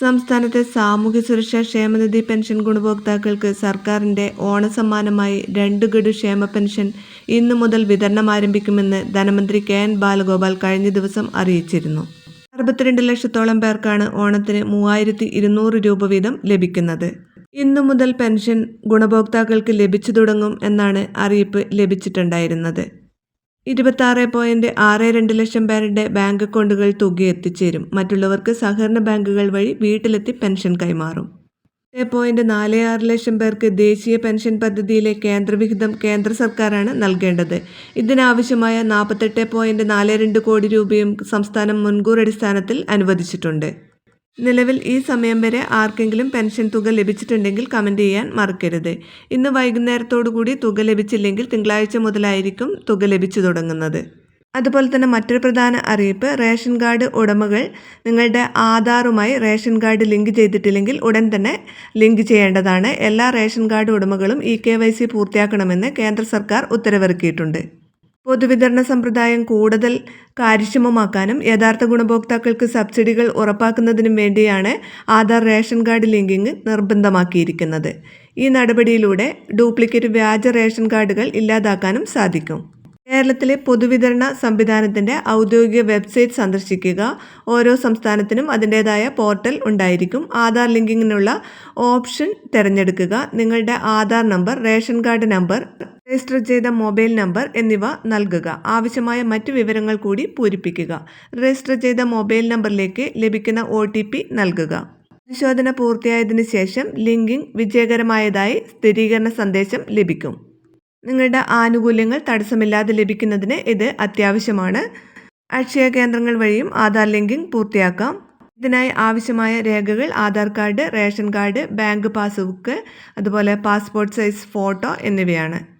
സംസ്ഥാനത്തെ സാമൂഹ്യ സുരക്ഷാ ക്ഷേമനിധി പെൻഷൻ ഗുണഭോക്താക്കൾക്ക് സർക്കാരിന്റെ ഓണസമ്മാനമായി രണ്ട് ഗഡു ക്ഷേമ പെൻഷൻ ഇന്നു മുതൽ വിതരണം ആരംഭിക്കുമെന്ന് ധനമന്ത്രി കെ എൻ ബാലഗോപാൽ കഴിഞ്ഞ ദിവസം അറിയിച്ചിരുന്നു. അറുപത്തിരണ്ട് ലക്ഷത്തോളം പേർക്കാണ് ഓണത്തിന് മൂവായിരത്തി ഇരുന്നൂറ് രൂപ വീതം ലഭിക്കുന്നത്. ഇന്നു മുതൽ പെൻഷൻ ഗുണഭോക്താക്കൾക്ക് ലഭിച്ചു തുടങ്ങും എന്നാണ് അറിയിപ്പ് ലഭിച്ചിട്ടുണ്ടായിരുന്നത്. ഇരുപത്താറ് പോയിന്റ് ആറ് രണ്ട് ലക്ഷം പേരുടെ ബാങ്ക് അക്കൗണ്ടുകൾ തുക എത്തിച്ചേരും. മറ്റുള്ളവർക്ക് സഹകരണ ബാങ്കുകൾ വഴി വീട്ടിലെത്തി പെൻഷൻ കൈമാറും. എട്ട് പോയിന്റ് നാല് ആറ് ലക്ഷം പേർക്ക് ദേശീയ പെൻഷൻ പദ്ധതിയിലെ കേന്ദ്രവിഹിതം കേന്ദ്ര സർക്കാരാണ് നൽകേണ്ടത്. ഇതിനാവശ്യമായ നാൽപ്പത്തെട്ട് പോയിന്റ് നാല് രണ്ട് കോടി രൂപയും സംസ്ഥാനം മുൻകൂർ അടിസ്ഥാനത്തിൽ അനുവദിച്ചിട്ടുണ്ട്. നിലവിൽ ഈ സമയം വരെ ആർക്കെങ്കിലും പെൻഷൻ തുക ലഭിച്ചിട്ടുണ്ടെങ്കിൽ കമന്റ് ചെയ്യാൻ മറക്കരുത്. ഇന്ന് വൈകുന്നേരത്തോടു കൂടി തുക ലഭിച്ചില്ലെങ്കിൽ തിങ്കളാഴ്ച മുതലായിരിക്കും തുക ലഭിച്ചു തുടങ്ങുന്നത്. അതുപോലെ തന്നെ മറ്റൊരു പ്രധാന അറിയിപ്പ് റേഷൻ കാർഡ് ഉടമകൾ നിങ്ങളുടെ ആധാറുമായി റേഷൻ കാർഡ് ലിങ്ക് ചെയ്തിട്ടില്ലെങ്കിൽ ഉടൻ തന്നെ ലിങ്ക് ചെയ്യേണ്ടതാണ്. എല്ലാ റേഷൻ കാർഡ് ഉടമകളും ഇ കെ വൈ സി പൂർത്തിയാക്കണമെന്ന് കേന്ദ്ര സർക്കാർ ഉത്തരവിറക്കിയിട്ടുണ്ട്. പൊതുവിതരണ സമ്പ്രദായം കൂടുതൽ കാര്യക്ഷമമാക്കാനും യഥാർത്ഥ ഗുണഭോക്താക്കൾക്ക് സബ്സിഡികൾ ഉറപ്പാക്കുന്നതിനും വേണ്ടിയാണ് ആധാർ റേഷൻ കാർഡ് ലിങ്കിങ് നിർബന്ധമാക്കിയിരിക്കുന്നത്. ഈ നടപടിയിലൂടെ ഡ്യൂപ്ലിക്കേറ്റ് വ്യാജ റേഷൻ കാർഡുകൾ ഇല്ലാതാക്കാനും സാധിക്കും. കേരളത്തിലെ പൊതുവിതരണ സംവിധാനത്തിന്റെ ഔദ്യോഗിക വെബ്സൈറ്റ് സന്ദർശിക്കുക. ഓരോ സംസ്ഥാനത്തിനും അതിന്റേതായ പോർട്ടൽ ഉണ്ടായിരിക്കും. ആധാർ ലിങ്കിങ്ങിനുള്ള ഓപ്ഷൻ തിരഞ്ഞെടുക്കുക. നിങ്ങളുടെ Aadhaar number ration card number register ചെയ്ത മൊബൈൽ നമ്പർ എന്നിവ നൽകുക. ആവശ്യമായ മറ്റു വിവരങ്ങൾ കൂടി പൂരിപ്പിക്കുക. രജിസ്റ്റർ ചെയ്ത മൊബൈൽ നമ്പറിലേക്ക് ലഭിക്കുന്ന ഒ നൽകുക. പരിശോധന പൂർത്തിയായതിനു ശേഷം ലിങ്കിംഗ് വിജയകരമായതായി സ്ഥിരീകരണ സന്ദേശം ലഭിക്കും. നിങ്ങളുടെ ആനുകൂല്യങ്ങൾ തടസ്സമില്ലാതെ ലഭിക്കുന്നതിന് ഇത് അത്യാവശ്യമാണ്. അക്ഷയ കേന്ദ്രങ്ങൾ വഴിയും ആധാർ ലിങ്കിംഗ് പൂർത്തിയാക്കാം. ഇതിനായി ആവശ്യമായ രേഖകൾ Aadhaar card ration card bank passbook അതുപോലെ പാസ്പോർട്ട് സൈസ് ഫോട്ടോ എന്നിവയാണ്.